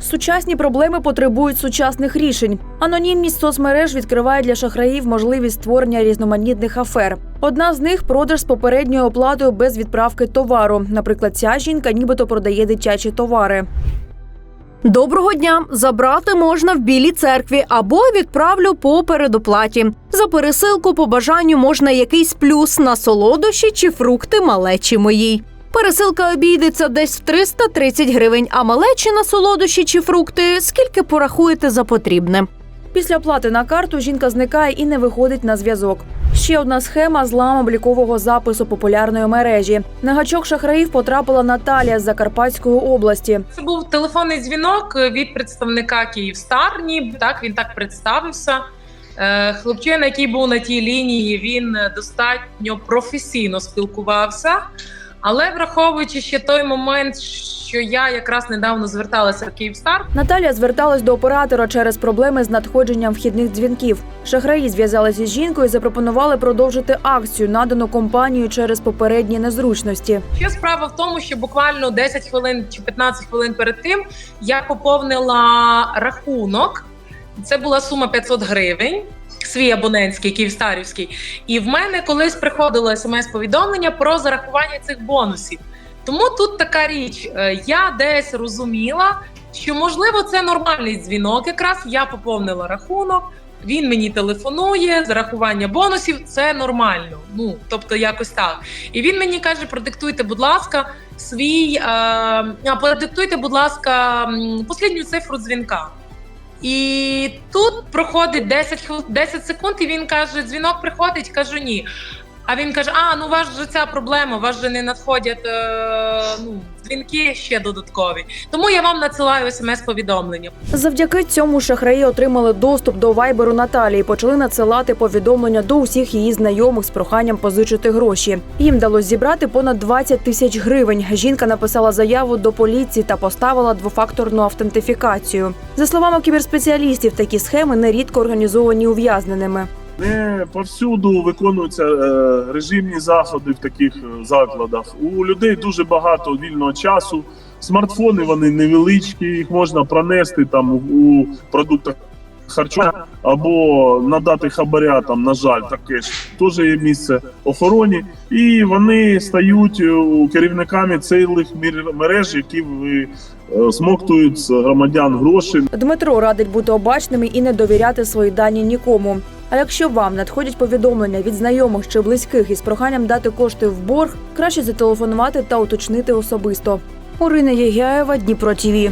Сучасні проблеми потребують сучасних рішень. Анонімність соцмереж відкриває для шахраїв можливість створення різноманітних афер. Одна з них продаж з попередньою оплатою без відправки товару. Наприклад, ця жінка нібито продає дитячі товари. Доброго дня! Забрати можна в білій церкві або відправлю по передоплаті. За пересилку по бажанню можна якийсь плюс на солодощі чи фрукти малечі моїй. Пересилка обійдеться десь в 330 гривень, а малечі на солодощі чи фрукти скільки порахуєте за потрібне. Після оплати на карту жінка зникає і не виходить на зв'язок. Ще одна схема злам облікового запису популярної мережі. На гачок шахраїв потрапила Наталія з Закарпатської області. Це був телефонний дзвінок від представника Київстар. Ніби так він так представився. Е, Хлопчина, який був на тій лінії, він достатньо професійно спілкувався. Але враховуючи ще той момент, що я якраз недавно зверталася в Київстар, Наталія зверталась до оператора через проблеми з надходженням вхідних дзвінків. Шахраї зв'язалися з жінкою і запропонували продовжити акцію, надану компанією через попередні незручності. Ще справа в тому, що буквально 10 хвилин чи 15 хвилин перед тим я поповнила рахунок. Це була сума 500 гривень. Свій абонентський київстарівський, і в мене колись приходило смс-повідомлення про зарахування цих бонусів. Тому тут така річ: е, я десь розуміла, що можливо це нормальний дзвінок. Якраз я поповнила рахунок. Він мені телефонує, зарахування бонусів це нормально. Ну тобто, якось так. І він мені каже: продиктуйте, будь ласка, свій е, продиктуйте, будь ласка, послідню цифру дзвінка. І тут проходить 10, хвил- 10 секунд, і він каже: дзвінок приходить, кажу ні. А він каже: А, ну у вас же ця проблема, у вас же не надходять е, ну, дзвінки ще додаткові. Тому я вам надсилаю смс-повідомлення. Завдяки цьому шахраї отримали доступ до вайберу Наталії. Почали надсилати повідомлення до усіх її знайомих з проханням позичити гроші. Їм вдалося зібрати понад 20 тисяч гривень. Жінка написала заяву до поліції та поставила двофакторну автентифікацію. За словами кіберспеціалістів, такі схеми нерідко організовані ув'язненими. Не повсюду виконуються е, режимні заходи в таких е, закладах. У людей дуже багато вільного часу. Смартфони вони невеличкі, їх можна пронести там у, продуктах харчування або надати хабаря. Там на жаль, таке ж теж є місце охороні, і вони стають е, керівниками цілих мереж, які ви смоктують з громадян гроші. Дмитро радить бути обачними і не довіряти свої дані нікому. А якщо вам надходять повідомлення від знайомих чи близьких із проханням дати кошти в борг, краще зателефонувати та уточнити особисто. Орина Єгяєва, Дніпро ТІВІ.